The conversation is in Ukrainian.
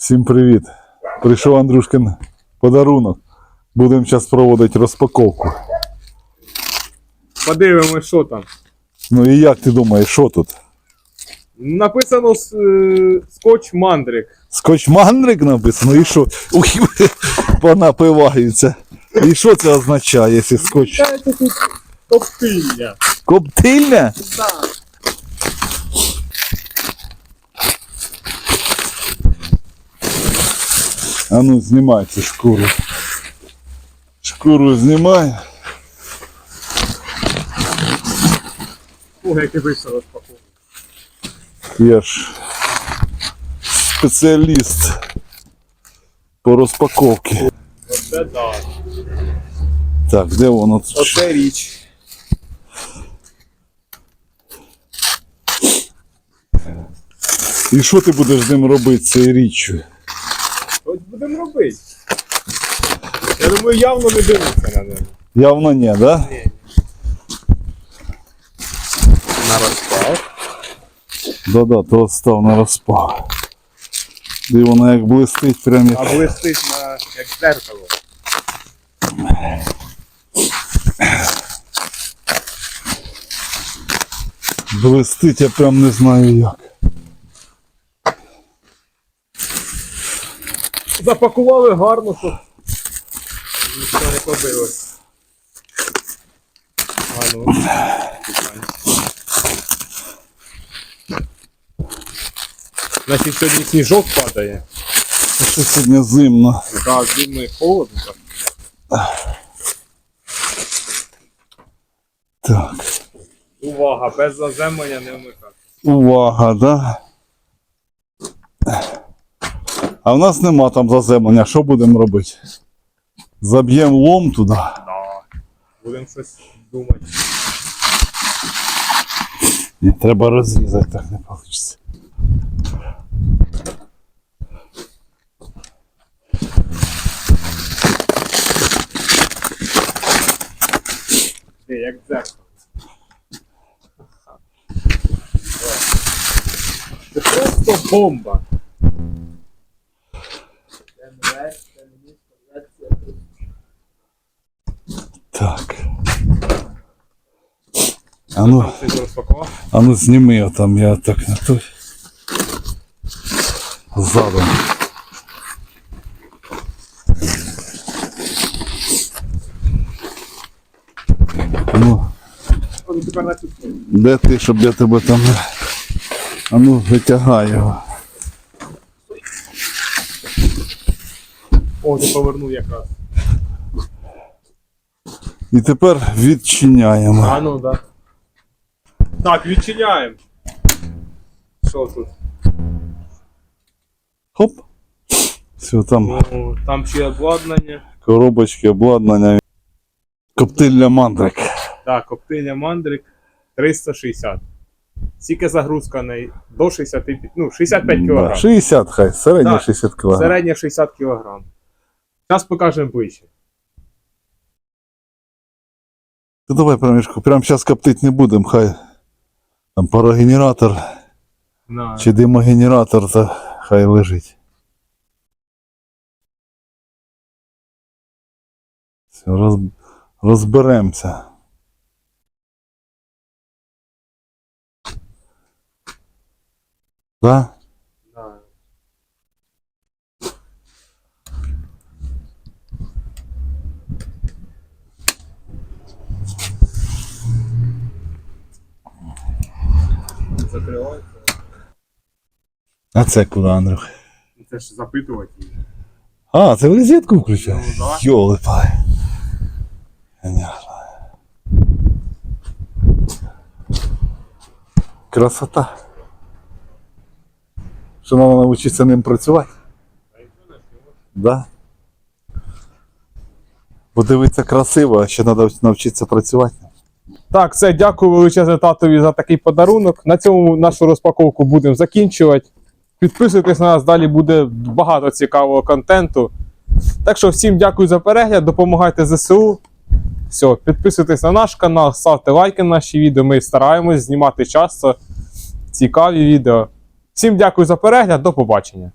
Всім привіт! Прийшов Андрюшкин подарунок. Будемо зараз проводити розпаковку. Подивимось, що там. Ну і як ти думаєш, що тут? Написано е, скотч мандрик. Скотч мандрик написано, і що? Ух, понапиваються. І що це означає, якщо скотч? Це тут коптильня. Коптильня? Так. А ну знімай цю шкуру. Шкуру знімай. Ого, який вийшов розпаковка. Я ж спеціаліст по розпаковці. Оце так. Так, де воно? Оце річ. І що ти будеш з ним робити цією річчю? Будемо робити. Я думаю, явно не дивиться на нього. Явно ні, да? Ні. На розпав. Да-да, то став на розпав. І воно як блистить, прям як. А блистить на як дзеркало. Блистить, я прям не знаю як. Запакували гарно, щоб нічого не побилось. А ну. Значить сьогодні сніжок падає. Що сьогодні зимно. Так, зимно і холодно. так. Так. Увага, без заземлення не вмикати. Увага, да? А в нас нема там заземлення. Що будемо робити? Заб'ємо лом туди. Да. Будемо щось думати. Ні, треба розрізати, так не вийде. Як дзеркало. Це просто бомба. Так. А ну, а ну зніми його там, я так не той. Ззаду. Ну, на де ти, щоб я тебе там. А ну, витягай його. О, ти повернув якраз. І тепер відчиняємо. А ну, да. Так, відчиняємо. Що тут? Хоп. Все, там Ну, там ще обладнання. коробочки, обладнання. Коптильня мандрик. Так, коптильня мандрик 360. Скільки загрузка на до 65, ну, 65 Да, кг. 60 хай, середня Так, 60 кг. Середня 60 кг. Зараз покажемо ближче. Ти давай проміжку, прямо зараз коптити не будемо, хай там парогенератор На. чи димогенератор, то хай лежить. Все, роз, розберемося. Да? на. Закривається. А це куди, Андрюх? Це ж запитувати її. А, це в розетку включаєш? Ну, да. Йоли пай. Понятно. Красота. Що треба навчитися ним працювати? Да? Подивитися красиво, а ще треба навчитися працювати. Так, все, дякую величезне татові за такий подарунок. На цьому нашу розпаковку будемо закінчувати. Підписуйтесь на нас, далі буде багато цікавого контенту. Так що всім дякую за перегляд, допомагайте ЗСУ. Все, підписуйтесь на наш канал, ставте лайки на наші відео. Ми стараємось знімати часто цікаві відео. Всім дякую за перегляд, до побачення.